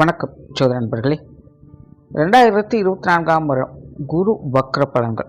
வணக்கம் சோதர நண்பர்களே. ரெண்டாயிரத்தி இருபத்தி நான்காம் வருடம் குரு வக்ர பலன்கள்.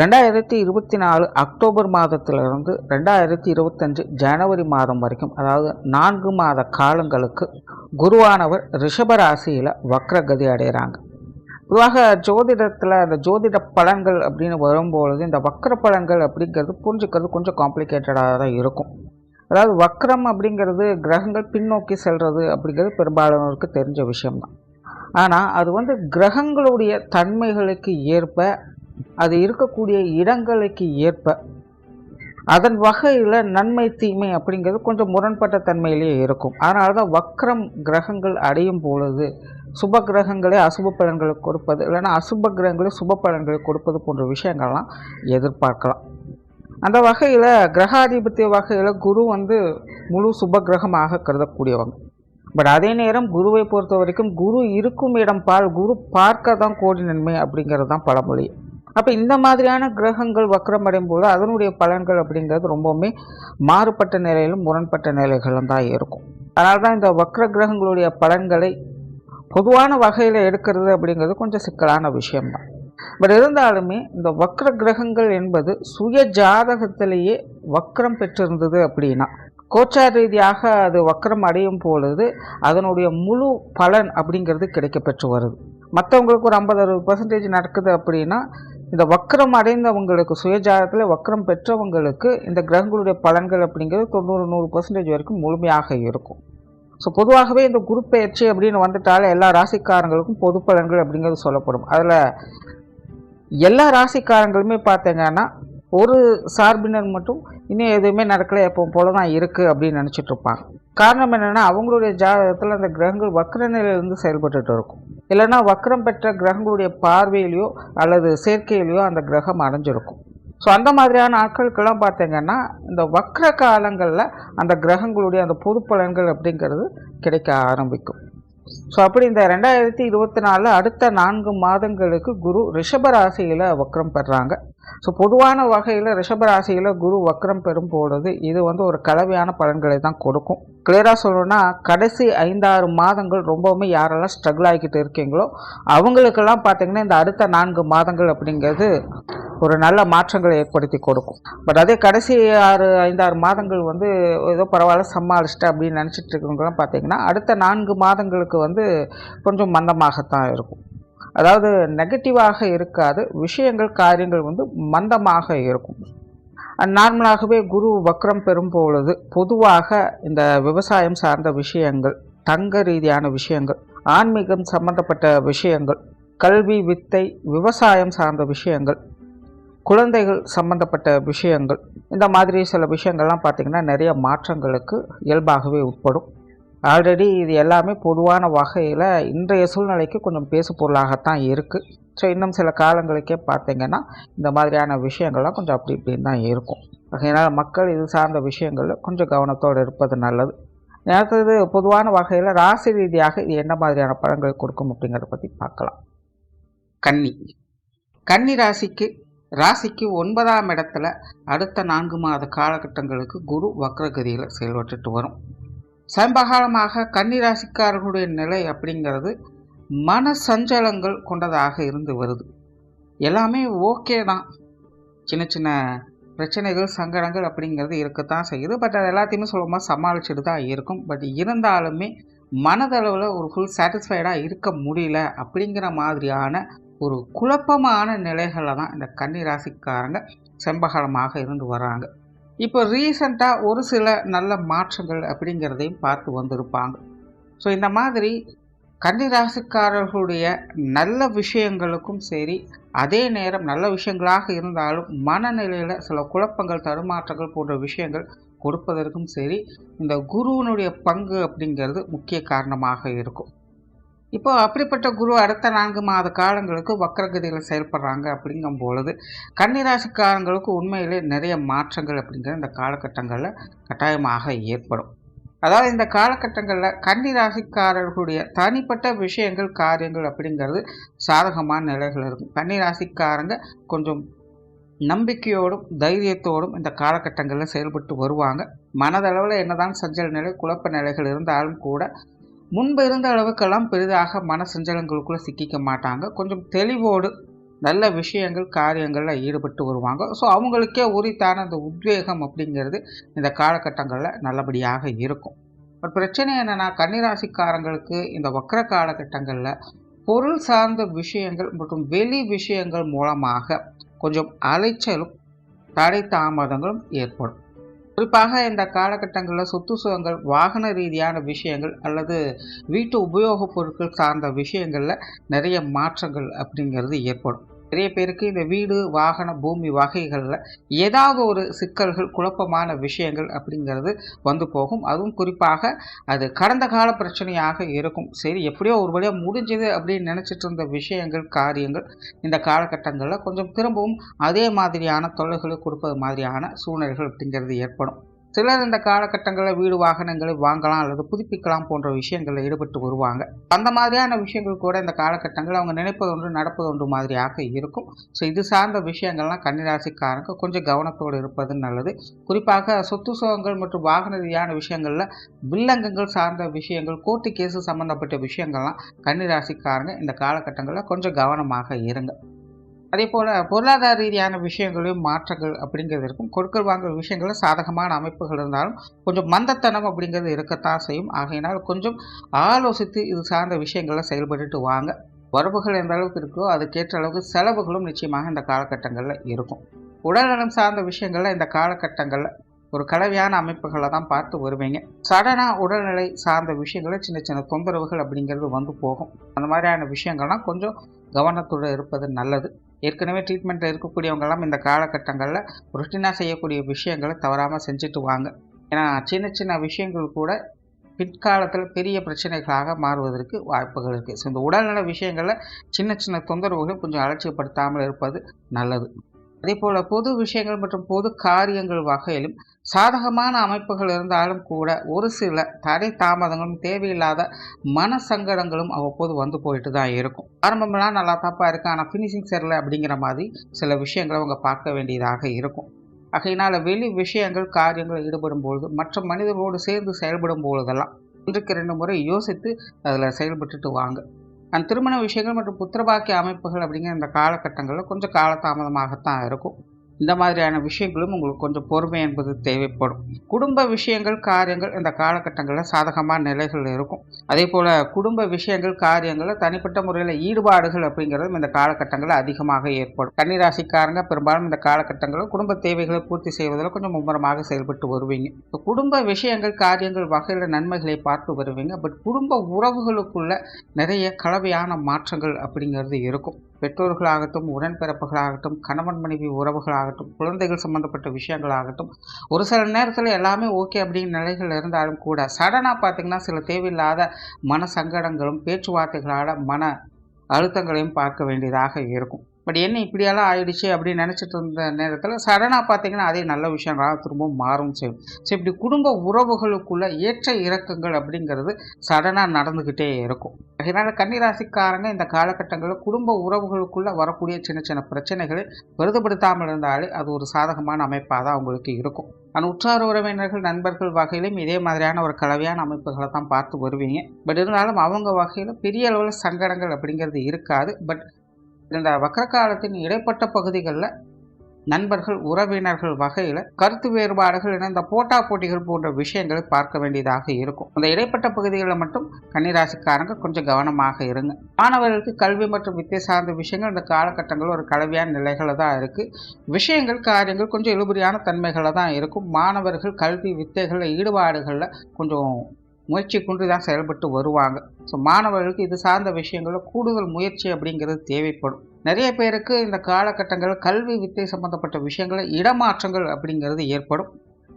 ரெண்டாயிரத்தி இருபத்தி நாலு அக்டோபர் மாதத்திலிருந்து ரெண்டாயிரத்தி இருபத்தஞ்சு ஜனவரி மாதம் வரைக்கும் அதாவது நான்கு மாத காலங்களுக்கு குருவானவர் ரிஷபராசியில் வக்ரகதி அடைகிறாங்க. பொதுவாக ஜோதிடத்தில் அந்த ஜோதிட பலன்கள் அப்படின்னு வரும்பொழுது இந்த வக்ர பலன்கள் அப்படிங்கிறது புரிஞ்சுக்கிறது கொஞ்சம் காம்ப்ளிகேட்டடாக தான் இருக்கும். அதாவது வக்ரம் அப்படிங்கிறது கிரகங்கள் பின்னோக்கி செல்வது அப்படிங்கிறது பெரும்பாலானோருக்கு தெரிஞ்ச விஷயம்தான். ஆனால் அது வந்து கிரகங்களுடைய தன்மைகளுக்கு ஏற்ப அது இருக்கக்கூடிய இடங்களுக்கு ஏற்ப அதன் வகையில் நன்மை தீமை அப்படிங்கிறது கொஞ்சம் முரண்பட்ட தன்மையிலேயே இருக்கும். அதனால தான் வக்ரம் கிரகங்கள் அடையும் பொழுது சுப கிரகங்களே அசுப பலன்களை கொடுப்பது இல்லைன்னா அசுப கிரகங்களே சுப பலன்களை கொடுப்பது போன்ற விஷயங்கள்லாம் எதிர்பார்க்கலாம். அந்த வகையில் கிரகாதிபத்திய வகையில் குரு வந்து முழு சுப கிரகமாக கருதக்கூடியவங்க. பட் அதே நேரம் குருவை பொறுத்த வரைக்கும் குரு இருக்கும் இடம் பால் குரு பார்க்க தான் கோடி நன்மை அப்படிங்கிறது தான் பழமொழி. அப்போ இந்த மாதிரியான கிரகங்கள் வக்கரமடையும் போது அதனுடைய பலன்கள் அப்படிங்கிறது ரொம்பவுமே மாறுபட்ட நிலையிலும் முரண்பட்ட நிலைகளும் தான் இருக்கும். அதனால தான் இந்த வக்ர கிரகங்களுடைய பலன்களை பொதுவான வகையில் எடுக்கிறது அப்படிங்கிறது கொஞ்சம் சிக்கலான விஷயம்தான். பட் இருந்தாலுமே இந்த வக்ர கிரகங்கள் என்பது சுய ஜாதகத்திலேயே வக்ரம் பெற்றிருந்தது அப்படின்னா கோச்சார் ரீதியாக அது வக்ரம் அடையும் பொழுது அதனுடைய முழு பலன் அப்படிங்கிறது கிடைக்க பெற்று வருது. மற்றவங்களுக்கு ஒரு ஐம்பது அறுபது பர்சன்டேஜ் நடக்குது அப்படின்னா இந்த வக்ரம் அடைந்தவங்களுக்கு சுயஜாதத்தில் வக்ரம் பெற்றவங்களுக்கு இந்த கிரகங்களுடைய பலன்கள் அப்படிங்கிறது தொண்ணூறு நூறு பர்சன்டேஜ் வரைக்கும் முழுமையாக இருக்கும். ஸோ பொதுவாகவே இந்த குரு பயிற்சி அப்படின்னு வந்துட்டாலே எல்லா ராசிக்காரங்களுக்கும் பொது பலன்கள் அப்படிங்கிறது சொல்லப்படும். அதில் எல்லா ராசிக்காரங்களுமே பார்த்தீங்கன்னா ஒரு சார்பினர் மட்டும் இன்னும் எதுவுமே நடக்கலை எப்போ போல தான் இருக்குது அப்படின்னு நினச்சிட்டு இருப்பாங்க. காரணம் என்னென்னா அவங்களுடைய ஜாதகத்தில் அந்த கிரகங்கள் வக்கர நிலையிலிருந்து செயல்பட்டுட்டு இருக்கும். இல்லைன்னா வக்கரம் பெற்ற கிரகங்களுடைய பார்வையிலையோ அல்லது சேர்க்கையிலையோ அந்த கிரகம் அடைஞ்சிருக்கும். ஸோ அந்த மாதிரியான ஆட்களுக்கெல்லாம் பார்த்தீங்கன்னா இந்த வக்கர காலங்களில் அந்த கிரகங்களுடைய அந்த பொது பலன்கள் அப்படிங்கிறது கிடைக்க ஆரம்பிக்கும். ஸோ அப்படி இந்த ரெண்டாயிரத்தி இருபத்தி நாலு அடுத்த நான்கு மாதங்களுக்கு குரு ரிஷபராசியில் வக்ரம் பெறாங்க. ஸோ பொதுவான வகையில் ரிஷபராசியில் குரு வக்ரம் பெறும் பொழுது இது வந்து ஒரு கலவையான பலன்களை தான் கொடுக்கும். கிளியராக சொல்லணும்னா கடைசி ஐந்தாறு மாதங்கள் ரொம்பவுமே யாரெல்லாம் ஸ்ட்ரகிள் ஆகிக்கிட்டு இருக்கீங்களோ அவங்களுக்கெல்லாம் பார்த்தீங்கன்னா இந்த அடுத்த நான்கு மாதங்கள் அப்படிங்கிறது ஒரு நல்ல மாற்றங்களை ஏற்படுத்தி கொடுக்கும். பட் அதே கடைசி ஆறு ஐந்தாறு மாதங்கள் வந்து ஏதோ பரவாயில்ல சமாளிச்சிட்டு அப்படின்னு நினச்சிட்டு இருக்கவங்களாம் பார்த்தீங்கன்னா அடுத்த நான்கு மாதங்களுக்கு வந்து கொஞ்சம் மந்தமாகத்தான் இருக்கும். அதாவது நெகட்டிவாக இருக்காது விஷயங்கள் காரியங்கள் வந்து மந்தமாக இருக்கும். நார்மலாகவே குரு வக்ரம் பெறும் பொழுது பொதுவாக இந்த விவசாயம் சார்ந்த விஷயங்கள் தங்க ரீதியான விஷயங்கள் ஆன்மீகம் சம்பந்தப்பட்ட விஷயங்கள் கல்வி வித்தை விவசாயம் சார்ந்த விஷயங்கள் குழந்தைகள் சம்பந்தப்பட்ட விஷயங்கள் இந்த மாதிரி சில விஷயங்கள்லாம் பார்த்திங்கன்னா நிறைய மாற்றங்களுக்கு இயல்பாகவே உட்படும். ஆல்ரெடி இது எல்லாமே பொதுவான வகையில் இன்றைய சூழ்நிலைக்கு கொஞ்சம் பேசு பொருளாகத்தான் இருக்குது ஸோ இன்னும் சில காலங்களுக்கே பார்த்திங்கன்னா இந்த மாதிரியான விஷயங்கள்லாம் கொஞ்சம் அப்படி இப்படின்னு தான் இருக்கும். அதனால் மக்கள் இது சார்ந்த விஷயங்களில் கொஞ்சம் கவனத்தோடு இருப்பது நல்லது. அடுத்தது பொதுவான வகையில் ராசி ரீதியாக இது என்ன மாதிரியான பழங்கள் கொடுக்கும் அப்படிங்கிறத பற்றி பார்க்கலாம். கன்னி. கன்னி ராசிக்கு ராசிக்கு ஒன்பதாம் இடத்துல அடுத்த நான்கு மாத காலகட்டங்களுக்கு குரு வக்ரகதியில் செயல்பட்டுட்டு வரும். சம்பகாலமாக கன்னிராசிக்காரர்களுடைய நிலை அப்படிங்கிறது மன சஞ்சலங்கள் கொண்டதாக இருந்து வருது. எல்லாமே ஓகே தான். சின்ன சின்ன பிரச்சனைகள் சங்கடங்கள் அப்படிங்கிறது இருக்கத்தான் செய்யுது. பட் அது எல்லாத்தையுமே சுலபமாக சமாளிச்சுட்டு தான் இருக்கும். பட் இருந்தாலுமே மனதளவில் ஒரு ஃபுல் சாட்டிஸ்ஃபைடாக இருக்க முடியல அப்படிங்கிற மாதிரியான ஒரு குழப்பமான நிலைகளில் தான் இந்த கன்னிராசிக்காரங்க செம்பகலமாக இருந்து வராங்க. இப்போ ரீசண்டாக ஒரு சில நல்ல மாற்றங்கள் அப்படிங்கிறதையும் பார்த்து வந்திருப்பாங்க. ஸோ இந்த மாதிரி கன்னிராசிக்காரர்களுடைய நல்ல விஷயங்களுக்கும் சரி அதே நேரம் நல்ல விஷயங்களாக இருந்தாலும் மனநிலையில் சில குழப்பங்கள் தடுமாற்றங்கள் போன்ற விஷயங்கள் கொடுப்பதற்கும் சரி இந்த குருவனுடைய பங்கு அப்படிங்கிறது முக்கிய காரணமாக இருக்கும். இப்போ அப்படிப்பட்ட குரு அடுத்த நான்கு மாத காலங்களுக்கு வக்கரகதியில் செயல்படுறாங்க அப்படிங்கும் பொழுது கன்னிராசிக்காரங்களுக்கு உண்மையிலே நிறைய மாற்றங்கள் அப்படிங்கிற இந்த காலகட்டங்களில் கட்டாயமாக ஏற்படும். அதாவது இந்த காலகட்டங்களில் கன்னிராசிக்காரர்களுடைய தனிப்பட்ட விஷயங்கள் காரியங்கள் அப்படிங்கிறது சாதகமான நிலைகள் இருக்கும். கன்னிராசிக்காரங்க கொஞ்சம் நம்பிக்கையோடும் தைரியத்தோடும் இந்த காலகட்டங்களில் செயல்பட்டு வருவாங்க. மனதளவில் என்னதான் சஞ்சல் நிலை குழப்ப நிலைகள் இருந்தாலும் கூட முன்பு இருந்த அளவுக்கெல்லாம் பெரிதாக மன சஞ்சலங்களுக்குள்ளே சிக்கிக்க மாட்டாங்க. கொஞ்சம் தெளிவோடு நல்ல விஷயங்கள் காரியங்களில் ஈடுபட்டு வருவாங்க. ஸோ அவங்களுக்கே உரித்தான அந்த உத்வேகம் அப்படிங்கிறது இந்த காலகட்டங்களில் நல்லபடியாக இருக்கும். பட் பிரச்சனை என்னென்னா கன்னிராசிக்காரங்களுக்கு இந்த வக்கர காலகட்டங்களில் பொருள் சார்ந்த விஷயங்கள் மற்றும் வெளி விஷயங்கள் மூலமாக கொஞ்சம் அலைச்சலும் தடை தாமதங்களும் ஏற்படும். குறிப்பாக இந்த காலகட்டங்களில் சொத்து சுகங்கள் வாகன ரீதியான விஷயங்கள் அல்லது வீட்டு உபயோகப் பொருட்கள் சார்ந்த விஷயங்களில் நிறைய மாற்றங்கள் அப்படிங்கிறது ஏற்படும். நிறைய பேருக்கு இந்த வீடு வாகன பூமி வகைகளில் ஏதாவது ஒரு சிக்கல்கள் குழப்பமான விஷயங்கள் அப்படிங்கிறது வந்து போகும். அதுவும் குறிப்பாக அது கடந்த கால பிரச்சனையாக இருக்கும். சரி எப்படியோ ஒரு வழியாக முடிஞ்சது அப்படின்னு நினச்சிட்டு இருந்த விஷயங்கள் காரியங்கள் இந்த காலகட்டங்களில் கொஞ்சம் திரும்பவும் அதே மாதிரியான தொல்லைகளை கொடுப்பது மாதிரியான சூழ்நிலைகள் அப்படிங்கிறது ஏற்படும். சிலர் இந்த காலகட்டங்களில் வீடு வாகனங்களை வாங்கலாம் அல்லது புதுப்பிக்கலாம் போன்ற விஷயங்களில் ஈடுபட்டு வருவாங்க. அந்த மாதிரியான விஷயங்கள் கூட இந்த காலகட்டங்களில் அவங்க நினைப்பது ஒன்று நடப்பது ஒன்று மாதிரியாக இருக்கும். ஸோ இது சார்ந்த விஷயங்கள்லாம் கன்னிராசிக்காரங்க கொஞ்சம் கவனத்தோடு இருப்பது நல்லது. குறிப்பாக சொத்து சுகங்கள் மற்றும் வாகன ரீதியான விஷயங்களில் வில்லங்கங்கள் சார்ந்த விஷயங்கள் கோர்ட்டு கேஸு சம்மந்தப்பட்ட விஷயங்கள்லாம் கன்னிராசிக்காரங்க இந்த காலகட்டங்களில் கொஞ்சம் கவனமாக இருங்க. அதே போல் பொருளாதார ரீதியான விஷயங்களையும் மாற்றங்கள் அப்படிங்கிறது இருக்கும். கொடுக்கல் வாங்கல் விஷயங்களில் சாதகமான அமைப்புகள் இருந்தாலும் கொஞ்சம் மந்தத்தனம் அப்படிங்கிறது இருக்கத்தான் செய்யும். ஆகையினால் கொஞ்சம் ஆலோசித்து இது சார்ந்த விஷயங்களில் செயல்பட்டுட்டு வாங்க. வரவுகள் எந்த அளவுக்கு இருக்கோ அதுக்கேற்ற அளவுக்கு செலவுகளும் நிச்சயமாக இந்த காலகட்டங்களில் இருக்கும். உடல்நலம் சார்ந்த விஷயங்களில் இந்த காலகட்டங்களில் ஒரு கலவையான அமைப்புகளை தான் பார்த்து வருவீங்க. சடனாக உடல்நிலை சார்ந்த விஷயங்களில் சின்ன சின்ன தொந்தரவுகள் அப்படிங்கிறது வந்து போகும். அந்த மாதிரியான விஷயங்கள்லாம் கொஞ்சம் கவனத்தோடு இருப்பது நல்லது. ஏற்கனவே ட்ரீட்மெண்ட்டில் இருக்கக்கூடியவங்கெல்லாம் இந்த காலகட்டங்களில் ருட்டினாக செய்யக்கூடிய விஷயங்களை தவறாமல் செஞ்சுட்டு வாங்க ஏன்னா சின்ன சின்ன விஷயங்கள் கூட பிற்காலத்தில் பெரிய பிரச்சனைகளாக மாறுவதற்கு வாய்ப்புகள் இருக்குது ஸோ இந்த உடல்நல விஷயங்களில் சின்ன சின்ன தொந்தரவுகளை கொஞ்சம் அலட்சியப்படுத்தாமல் இருப்பது நல்லது. அதே போல் பொது விஷயங்கள் மற்றும் பொது காரியங்கள் வகையிலும் சாதகமான அமைப்புகள் இருந்தாலும் கூட ஒரு சில தடை தாமதங்களும் தேவையில்லாத மன சங்கடங்களும் அவ்வப்போது வந்து போயிட்டு தான் இருக்கும். ஆரம்பம்லாம் நல்லா தப்பாக இருக்கு. ஆனால் ஃபினிஷிங் சரியில்லை அப்படிங்கிற மாதிரி சில விஷயங்களை அவங்க பார்க்க வேண்டியதாக இருக்கும். ஆகையினால் வெளி விஷயங்கள் காரியங்கள் ஈடுபடும் பொழுது மற்ற மனிதர்களோடு சேர்ந்து செயல்படும் பொழுதெல்லாம் இன்றைக்கு ரெண்டு முறை யோசித்து அதில் செயல்பட்டுட்டு வாங்க. அந்த திருமண விஷயங்கள் மற்றும் புத்திரபாக்கிய அமைப்புகள் அப்படிங்கிற இந்த காலகட்டங்களில் கொஞ்சம் காலதாமதமாகத்தான் இருக்கும். இந்த மாதிரியான விஷயங்களும் உங்களுக்கு கொஞ்சம் பொறுமை என்பது தேவைப்படும். குடும்ப விஷயங்கள் காரியங்கள் இந்த காலகட்டங்களில் சாதகமான நிலைகள் இருக்கும். அதே போல் குடும்ப விஷயங்கள் காரியங்களில் தனிப்பட்ட முறையில் ஈடுபாடுகள் அப்படிங்கிறதும் இந்த காலகட்டங்களில் அதிகமாக ஏற்படும். கன்னிராசிக்காரங்க பெரும்பாலும் இந்த காலகட்டங்களில் குடும்ப தேவைகளை பூர்த்தி செய்வதில் கொஞ்சம் மும்முரமாக செயல்பட்டு வருவீங்க. இப்போ குடும்ப விஷயங்கள் காரியங்கள் வகையில் நன்மைகளை பார்த்து வருவீங்க. பட் குடும்ப உறவுகளுக்குள்ள நிறைய கலவையான மாற்றங்கள் அப்படிங்கிறது இருக்கும். பெற்றோர்களாகட்டும் உடன்பிறப்புகளாகட்டும் கணவன் மனைவி உறவுகளாகட்டும் குழந்தைகள் சம்மந்தப்பட்ட விஷயங்களாகட்டும் ஒரு சில நேரத்தில் எல்லாமே ஓகே அப்படிங்கிற நிலைகள் இருந்தாலும் கூட சடனாக பார்த்திங்கன்னா சில தேவையில்லாத மன சங்கடங்களும் பேச்சுவார்த்தைகளால் மன அழுத்தங்களையும் பார்க்க வேண்டியதாக இருக்கும். பட் என்ன இப்படியெல்லாம் ஆயிடுச்சு அப்படின்னு நினச்சிட்டு இருந்த நேரத்தில் சடனாக பார்த்தீங்கன்னா அதே நல்ல விஷயம் தான் திரும்பவும் மாறும் செய்யும். ஸோ இப்படி குடும்ப உறவுகளுக்குள்ள ஏற்ற இறக்கங்கள் அப்படிங்கிறது சடனாக நடந்துக்கிட்டே இருக்கும். அதனால் கன்னிராசிக்காரங்க இந்த காலகட்டங்களில் குடும்ப உறவுகளுக்குள்ளே வரக்கூடிய சின்ன சின்ன பிரச்சனைகளை பெரிதுபடுத்தாமல் இருந்தாலே அது ஒரு சாதகமான அமைப்பாக தான் அவங்களுக்கு இருக்கும். ஆனால் உற்றார் உறவினர்கள் நண்பர்கள் வகையிலும் இதே மாதிரியான ஒரு கலவையான அமைப்புகளை தான் பார்த்து வருவீங்க. பட் இருந்தாலும் அவங்க வகையில் பெரிய அளவில் சங்கடங்கள் அப்படிங்கிறது இருக்காது. பட் இந்த வக்கரகாலத்தின் இடைப்பட்ட பகுதிகளில் நண்பர்கள் உறவினர்கள் வகையில் கருத்து வேறுபாடுகள் என இந்த போட்டா போட்டிகள் போன்ற விஷயங்களை பார்க்க வேண்டியதாக இருக்கும். அந்த இடைப்பட்ட பகுதிகளில் மட்டும் கன்னிராசிக்காரங்க கொஞ்சம் கவனமாக இருங்க. மாணவர்களுக்கு கல்வி மற்றும் வித்தை சார்ந்த விஷயங்கள் இந்த காலகட்டங்கள் ஒரு கலவையான நிலைகளில் தான் இருக்குது விஷயங்கள் காரியங்கள் கொஞ்சம் இழுபறியான தன்மைகளை தான் இருக்கும். மாணவர்கள் கல்வி வித்தைகளில் ஈடுபாடுகளில் கொஞ்சம் முயற்சி கொண்டு தான் செயல்பட்டு வருவாங்க. ஸோ மாணவர்களுக்கு இது சார்ந்த விஷயங்களில் கூடுதல் முயற்சி அப்படிங்கிறது தேவைப்படும். நிறைய பேருக்கு இந்த காலகட்டங்களில் கல்வி வித்தை சம்மந்தப்பட்ட விஷயங்களில் இடமாற்றங்கள் அப்படிங்கிறது ஏற்படும்.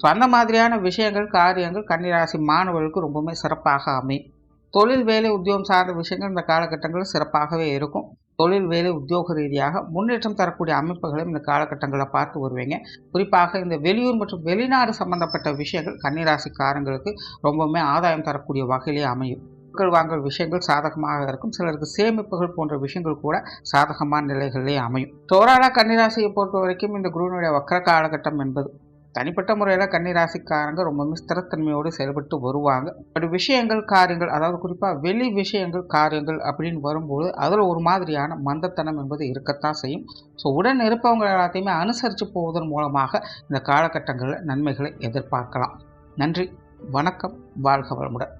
ஸோ அந்த மாதிரியான விஷயங்கள் காரியங்கள் கன்னிராசி மாணவர்களுக்கு ரொம்பவுமே சிறப்பாக அமையும். தொழில் வேலை உத்தியோகம் சார்ந்த விஷயங்கள் இந்த காலகட்டங்களில் சிறப்பாகவே இருக்கும். தொழில் வேலை உத்தியோக ரீதியாக முன்னேற்றம் தரக்கூடிய அமைப்புகளையும் இந்த காலகட்டங்களில் பார்த்து வருவீங்க. குறிப்பாக இந்த வெளியூர் மற்றும் வெளிநாடு சம்பந்தப்பட்ட விஷயங்கள் கன்னிராசிக்காரங்களுக்கு ரொம்பவுமே ஆதாயம் தரக்கூடிய வகையிலே அமையும். பொருட்கள் வாங்கல் விஷயங்கள் சாதகமாக இருக்கும். சிலருக்கு சேமிப்புகள் போன்ற விஷயங்கள் கூட சாதகமான நிலைகளிலே அமையும். தோராள கன்னிராசியை பொறுத்த வரைக்கும் இந்த குருவினுடைய வக்கர காலகட்டம் என்பது தனிப்பட்ட முறையில் கன்னிராசிக்காரங்க ரொம்பவுமே ஸ்திரத்தன்மையோடு செயல்பட்டு வருவாங்க. பட் விஷயங்கள் காரியங்கள் அதாவது குறிப்பாக வெளி விஷயங்கள் காரியங்கள் அப்படின்னு வரும்போது அதில் ஒரு மாதிரியான மந்தத்தனம் என்பது இருக்கத்தான் செய்யும். ஸோ உடன் இருப்பவங்க எல்லாத்தையுமே அனுசரித்து போவதன் மூலமாக இந்த காலகட்டங்களில் நன்மைகளை எதிர்பார்க்கலாம். நன்றி வணக்கம் வாழ்க வளமுடன்.